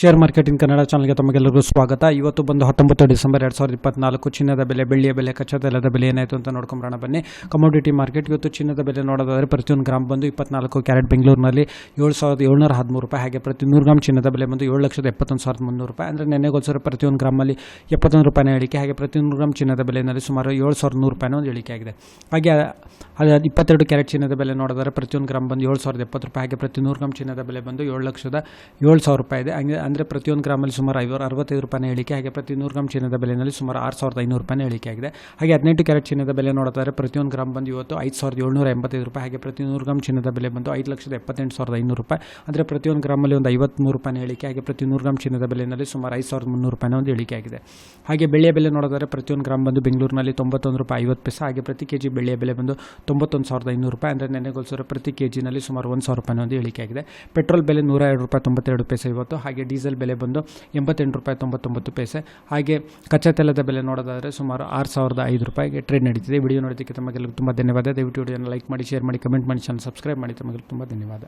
Share market in Kannada ಚಾನಲ್ಗೆ ತಮಗೆಲ್ಲರಿಗೂ ಸ್ವಾಗತ. ಇವತ್ತು ಬಂದು ಹತ್ತೊಂಬತ್ತು ಡಿಸೆಂಬರ್ ಎರಡು ಸಾವಿರದ ಇಪ್ಪತ್ನಾಲ್ಕು, ಚಿನ್ನದ ಬೆಲೆ, ಬೆಳ್ಳಿಯ ಬೆಲೆ, ಕಚ್ಚಾ ತೈಲದ ಬೆಲೆ ಏನಾಯಿತು ಅಂತ ನೋಡ್ಕೊಂಬರೋಣ ಬನ್ನಿ. ಕಮೋಡಿಟಿ ಮಾರ್ಕೆಟ್ ಇವತ್ತು ಚಿನ್ನದ ಬೆಲೆ ನೋಡೋದಾದರೆ ಪ್ರತಿಯೊಂದು ಗ್ರಾಮ್ ಬಂದು ಇಪ್ಪತ್ನಾಲ್ಕು ಕ್ಯಾರೆಟ್ ಬೆಂಗಳೂರಿನಲ್ಲಿ ಏಳು ಸಾವಿರದ ಏಳ್ನೂರ ಹದಿಮೂರು ರೂಪಾಯಿ, ಹಾಗೆ ಪ್ರತಿ ನೂರು ಗ್ರಾಮ್ ಚಿನ್ನದ ಬೆಲೆ ಬಂದು ಏಳು ಲಕ್ಷದ ಎಪ್ಪತ್ತೊಂದು ಸಾವಿರದ ಮುನ್ನೂರು ರೂಪಾಯಿ. ಅಂದರೆ ನೆನೆಗೋಸ್ಕರ ಪ್ರತಿಯೊಂದು ಗ್ರಾಮಲ್ಲಿ ಎಪ್ಪತ್ತೊಂದು ರೂಪಾಯಿನ ಇಳಿಕೆ ಹಾಗೆ ಪ್ರತಿ ನೂರು ಗ್ರಾಮ್ ಚಿನ್ನದ ಬೆಲೆಯಲ್ಲಿ ಸುಮಾರು ಏಳು ಸಾವಿರದ ನೂರು ರೂಪಾಯಿನ ಒಂದು ಇಳಿಕೆ ಆಗಿದೆ. ಹಾಗೆ ಅದು ಇಪ್ಪತ್ತೆರಡು ಕ್ಯಾರೆಟ್ ಚಿನ್ನದ ಬೆಲೆ ನೋಡಿದರೆ ಪ್ರತಿಯೊಂದು ಗ್ರಾಮ್ ಬಂದು ಏಳು ಸಾವಿರದ ಎಪ್ಪತ್ತು ರೂಪಾಯಿ, ಹಾಗೆ ಪ್ರತಿ ನೂರು ಗ್ರಾಮ್ ಚಿನ್ನದ ಬೆಲೆ ಬಂದು ಏಳು ಲಕ್ಷದ ಏಳು ಸಾವಿರ ರೂಪಾಯಿ ಇದೆ. ಹಂಗೆ ಅಂದರೆ ಪ್ರತಿಯೊಂದು ಗ್ರಾಮಲ್ಲಿ ಸುಮಾರು ಐವತ್ತು ಅರವತ್ತೈದು ರೂಪಾಯಿನ ಇಳಿಕೆ ಹಾಗೆ ಪ್ರತಿ ನೂರು ಗ್ರಾಮ್ ಚಿನ್ನದ ಬೆಲೆಯಲ್ಲಿ ಸುಮಾರು ಆರು ಸಾವಿರದ ಐನೂರು ರೂಪಾಯಿನ ಇಳಿಕೆ ಆಗಿದೆ. ಹಾಗೆ ಹದಿನೆಂಟು ಕ್ಯಾರೆಟ್ ಚಿನ್ನದ ಬೆಲೆ ನೋಡ್ತಾರೆ ಪ್ರತಿಯೊಂದು ಗ್ರಾಮ್ ಬಂದು ಇವತ್ತು ಐದು ಸಾವಿರದ ಏಳ್ನೂರ ಎಂಬತ್ತೈದು ರೂಪಾಯಿ, ಹಾಗೆ ಪ್ರತಿ ನೂರು ಗ್ರಾಮ್ ಚಿನ್ನದ ಬೆಲೆ ಬಂದು ಐದು ಲಕ್ಷದ ಎಪ್ಪತ್ತೆಂಟು ಸಾವಿರದ ಐನೂರು ರೂಪಾಯಿ. ಅಂದರೆ ಪ್ರತಿಯೊಂದು ಗ್ರಾಮಲ್ಲಿ ಒಂದು ಐವತ್ತ್ಮೂರು ರೂಪಾಯಿನ ಇಳಿಕೆ ಹಾಗೆ ಪ್ರತಿ ನೂರು ಗ್ರಾಮ್ ಚಿನ್ನದ ಬೆಲೆಯಲ್ಲಿ ಸುಮಾರು ಐದು ಸಾವಿರದ ಮುನ್ನೂರು ರೂಪಾಯಿನ ಒಂದು ಇಳಿಕೆ ಆಗಿದೆ. ಹಾಗೆ ಬೆಳ್ಳಿಯ ಬೆಲೆ ನೋಡಿದರೆ ಪ್ರತಿಯೊಂದು ಗ್ರಾಮ್ ಬಂದು ಬೆಂಗಳೂರಿನಲ್ಲಿ ತೊಂಬತ್ತೊಂದು ರೂಪಾಯಿ ಐವತ್ತು ಪೈಸೆ, ಹಾಗೆ ಪ್ರತಿ ಕೆ ಜಿ ಬೆಳ್ಳಿಯ ಬೆಲೆ ಬಂದು ತೊಂಬತ್ತೊಂದು ಸಾವಿರದ ಐನೂರು ರೂಪಾಯಿ. ಅಂದರೆ ನೆನೆಗೊಳಿಸಿದ್ರೆ ಪ್ರತಿ ಕೆ ಜಿನಲ್ಲಿ ಸುಮಾರು ಒಂದು ಸಾವಿರ ರೂಪಾಯಿನ ಒಂದು ಇಳಿಕೆ ಆಗಿದೆ. ಪೆಟ್ರೋಲ್ ಬೆಲೆ ನೂರ ಎರಡು ರೂಪಾಯಿ ತೊಂಬತ್ತೆರಡು ಪೈಸೆ ಇವತ್ತು. ಹಾಗೆ ಡೀಸೆಲ್ ಬೆಲೆ ಬಂದು ಎಂಬತ್ತೆಂಟು ರೂಪಾಯಿ ತೊಂಬತ್ತೊಂಬತ್ತು ಪೈಸೆ. ಹಾಗೆ ಕಚ್ಚಾ ತೈಲದ ಬೆಲೆ ನೋಡೋದಾದರೆ ಸುಮಾರು ಆರು ಸಾವಿರದ ಐದು ರೂಪಾಯಿಗೆ ಟ್ರೇಡ್ ನಡೀತಿದೆ. ವಿಡಿಯೋ ನೋಡೋದಕ್ಕೆ ತಮಗೆಲ್ಲರಿಗೂ ತುಂಬ ಧನ್ಯವಾದ. ದಯವಿಟ್ಟು ವಿಡಿಯೋನ ಲೈಕ್ ಮಾಡಿ ಶೇರ್ ಮಾಡಿ ಕಮೆಂಟ್ ಮಾಡಿ ಚಾನಲ್ ಸಬ್ಸ್ಕ್ರೈಬ್ ಮಾಡಿ. ತಮಗೆಲ್ಲ ತುಂಬ ಧನ್ಯವಾದ.